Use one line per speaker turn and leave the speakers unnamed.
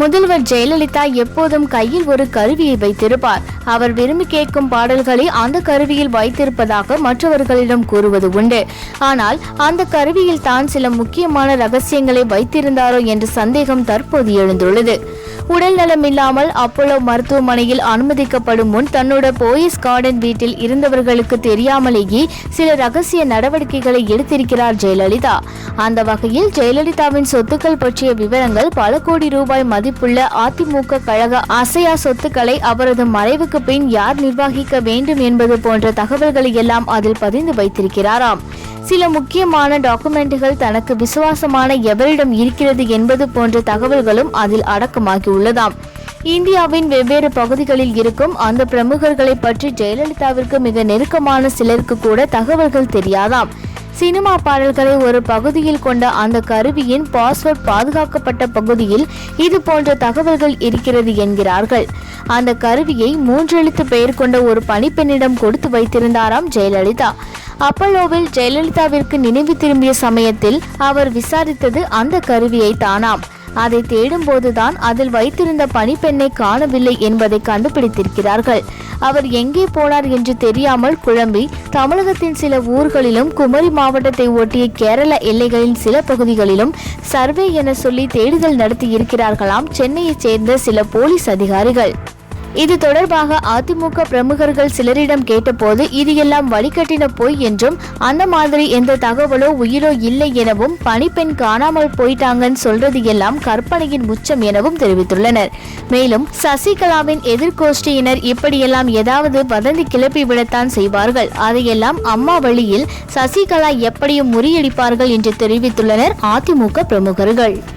முதல்வர் ஜெயலலிதா எப்போதும் கையில் ஒரு கருவியை வைத்திருப்பார். அவர் விரும்பி கேட்கும் பாடல்களை அந்த கருவியில் வைத்திருப்பதாக மற்றவர்களிடம் கூறுவது உண்டு. ஆனால் அந்த கருவியில் தான் சில முக்கியமான ரகசியங்களை வைத்திருந்தாரோ என்ற சந்தேகம் தற்போது எழுந்துள்ளது. உடல் நலமில்லாமல் அப்போலோ மருத்துவமனையில் அனுமதிக்கப்படும் முன் தன்னோட போயஸ் கார்டன் வீட்டில் இருந்தவர்களுக்கு தெரியாமலேயே சில ரகசிய நடவடிக்கைகளை எடுத்திருக்கிறார் ஜெயலலிதா. அந்த வகையில் ஜெயலலிதாவின் சொத்துக்கள் பற்றிய விவரங்கள் பல கோடி ரூபாய் மதிப்புள்ள அதிமுக கழக அசையா சொத்துக்களை அவரது மறைவுக்கு பின் யார் நிர்வகிக்க வேண்டும் என்பது போன்ற தகவல்களை எல்லாம் அதில் பதிந்து வைத்திருக்கிறாராம். சில முக்கியமான டாக்குமெண்ட்டுகள் தனக்கு விசுவாசமான எவரிடம் இருக்கிறது என்பது போன்ற தகவல்களும் அதில் அடக்கமாகியுள்ளதாம் இந்தியாவின் வெவ்வேறு பகுதிகளில் இருக்கும் அந்த பிரமுகர்களை பற்றி ஜெயலலிதாவிற்கு மிக நெருக்கமான சிலருக்கு கூட தகவல்கள் தெரியாதாம். சினிமா பாடல்களை ஒரு பகுதியில் கொண்ட அந்த கருவியின் பாஸ்வேர்ட் பாதுகாக்கப்பட்ட பகுதியில் இது போன்ற தகவல்கள் இருக்கிறது என்கிறார்கள். அந்த கருவியை மூன்றெழுத்து பெயர் கொண்ட ஒரு பணிப்பெண்ணிடம் கொடுத்து வைத்திருந்தாராம் ஜெயலலிதா. அப்பல்லோவில் ஜெயலலிதாவிற்கு நினைவு திரும்பிய சமயத்தில் அவர் விசாரித்தது அந்த கருவியை தானாம் அதை தேடும்போதுதான் அதில் வைத்திருந்த பணிப்பெண்ணை காணவில்லை என்பதை கண்டுபிடித்திருக்கிறார்கள். அவர் எங்கே போனார் என்று தெரியாமல் குழம்பி தமிழகத்தின் சில ஊர்களிலும் குமரி மாவட்டத்தை ஒட்டிய கேரள எல்லைகளின் சில பகுதிகளிலும் சர்வே என சொல்லி தேடுதல் நடத்தி இருக்கிறார்களாம் சென்னையைச் சேர்ந்த சில போலீஸ் அதிகாரிகள். இது தொடர்பாக அதிமுக பிரமுகர்கள் சிலரிடம் கேட்டபோது இது எல்லாம் வழிகட்டின பொய் என்றும் அந்த மாதிரி எந்த தகவலோ உயிரோ இல்லை எனவும் பணிப்பெண் காணாமல் போயிட்டாங்கன்னு சொல்றது எல்லாம் கற்பனையின் உச்சம் எனவும் தெரிவித்துள்ளனர். மேலும் சசிகலாவின் எதிர்கோஷ்டியினர் இப்படியெல்லாம் ஏதாவது வதந்தி கிளப்பி விடத்தான் செய்வார்கள். அதையெல்லாம் அம்மா வழியில் சசிகலா எப்படியும் முறியடிப்பார்கள் என்று தெரிவித்துள்ளனர் அதிமுக பிரமுகர்கள்.